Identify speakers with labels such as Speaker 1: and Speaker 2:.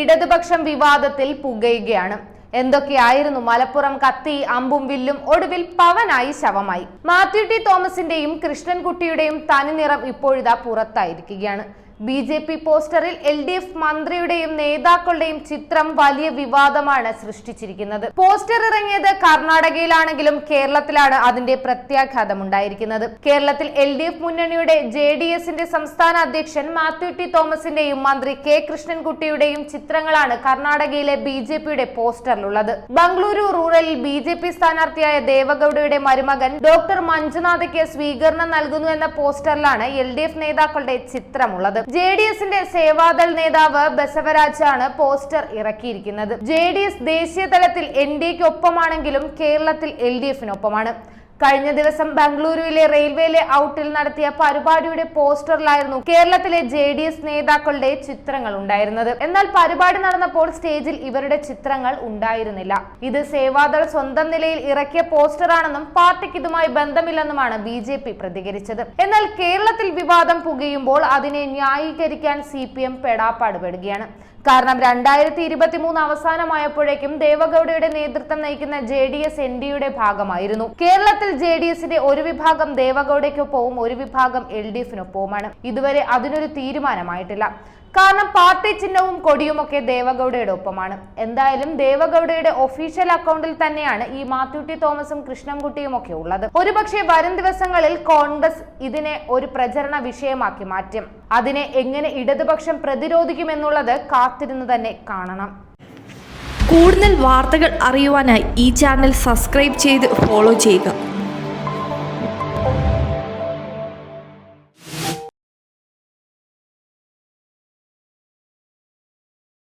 Speaker 1: ഇടതുപക്ഷം വിവാദത്തിൽ പുകയുകയാണ്. എന്തൊക്കെയായിരുന്നു? മലപ്പുറം കത്തി അമ്പും വില്ലും ഒടുവിൽ പവനായി ശവമായി. മാത്യു ടി തോമസിന്റെയും കൃഷ്ണൻകുട്ടിയുടെയും തനിനിറം ഇപ്പോഴിതാ പുറത്തായിരിക്കുകയാണ്. ബി ജെ പി പോസ്റ്ററിൽ എൽ ഡി എഫ് മന്ത്രിയുടെയും നേതാക്കളുടെയും ചിത്രം വലിയ വിവാദമാണ് സൃഷ്ടിച്ചിരിക്കുന്നത്. പോസ്റ്റർ ഇറങ്ങിയത് കർണാടകയിലാണെങ്കിലും കേരളത്തിലാണ് അതിന്റെ പ്രത്യാഘാതം ഉണ്ടായിരിക്കുന്നത് കേരളത്തിൽ എൽ ഡി എഫ് മുന്നണിയുടെ ജെ ഡി എസിന്റെ സംസ്ഥാന അധ്യക്ഷൻ മാത്യു ടി തോമസിന്റെയും മന്ത്രി കെ കൃഷ്ണൻകുട്ടിയുടെയും ചിത്രങ്ങളാണ് കർണാടകയിലെ ബി ജെ പിയുടെ പോസ്റ്ററിലുള്ളത്. ബംഗളൂരു റൂറലിൽ ബി ജെ പി സ്ഥാനാർത്ഥിയായ ദേവഗൌഡയുടെ മരുമകൻ ഡോക്ടർ മഞ്ജുനാഥയ്ക്ക് സ്വീകരണം നൽകുന്നു എന്ന പോസ്റ്ററിലാണ് എൽ ഡി എഫ് നേതാക്കളുടെ ചിത്രമുള്ളത്. ജെ ഡി എസിന്റെ സേവാദൾ നേതാവ് ബസവരാജാണ് പോസ്റ്റർ ഇറക്കിയിരിക്കുന്നത്. ജെ ഡി എസ് ദേശീയ തലത്തിൽ എൻ ഡി എക്ക് ഒപ്പമാണെങ്കിലും കേരളത്തിൽ എൽ ഡി എഫിനൊപ്പമാണ്. കഴിഞ്ഞ ദിവസം ബംഗളൂരുവിലെ റെയിൽവേയിലെ ഔട്ടിൽ നടത്തിയ പരിപാടിയുടെ പോസ്റ്ററിലായിരുന്നു കേരളത്തിലെ ജെ ഡി എസ് നേതാക്കളുടെ ചിത്രങ്ങൾ ഉണ്ടായിരുന്നത്. എന്നാൽ പരിപാടി നടന്നപ്പോൾ സ്റ്റേജിൽ ഇവരുടെ ചിത്രങ്ങൾ ഉണ്ടായിരുന്നില്ല. ഇത് സേവാദൾ സ്വന്തം നിലയിൽ ഇറക്കിയ പോസ്റ്ററാണെന്നും പാർട്ടിക്ക് ഇതുമായി ബന്ധമില്ലെന്നുമാണ് ബി ജെ പി പ്രതികരിച്ചത്. എന്നാൽ കേരളത്തിൽ വിവാദം പുകയുമ്പോൾ അതിനെ ന്യായീകരിക്കാൻ സി പി എം പെടാപ്പാട് പെടുകയാണ്. കാരണം രണ്ടായിരത്തി ഇരുപത്തി മൂന്ന് അവസാനമായപ്പോഴേക്കും ദേവഗൌഡയുടെ നേതൃത്വം നയിക്കുന്ന ജെ ഡി എസ് എൻ ഡിയുടെ ഭാഗമായിരുന്നു. കേരളത്തിൽ ജെ ഡി എസിന്റെ ഒരു വിഭാഗം ദേവഗൌഡയ്ക്കൊപ്പവും ഒരു വിഭാഗം എൽ ഡി എഫിനൊപ്പവുമാണ്. ഇതുവരെ അതിനൊരു തീരുമാനമായിട്ടില്ല. കാരണം പാർട്ടി ചിഹ്നവും കൊടിയുമൊക്കെ ദേവഗൌഡയുടെ ഒപ്പമാണ്. എന്തായാലും ദേവഗൌഡയുടെ ഒഫീഷ്യൽ അക്കൗണ്ടിൽ തന്നെയാണ് ഈ മാത്യു ടി തോമസും കൃഷ്ണൻകുട്ടിയും ഒക്കെ ഉള്ളത്. ഒരുപക്ഷെ വരും ദിവസങ്ങളിൽ കോൺഗ്രസ് ഇതിനെ ഒരു പ്രചരണ വിഷയമാക്കി മാറ്റും. അതിനെ എങ്ങനെ ഇടതുപക്ഷം പ്രതിരോധിക്കുമെന്നുള്ളത് കാത്തിരുന്ന് തന്നെ കാണണം.
Speaker 2: കൂടുതൽ വാർത്തകൾ അറിയുവാനായി ഈ ചാനൽ സബ്സ്ക്രൈബ് ചെയ്ത് ഫോളോ ചെയ്യുക.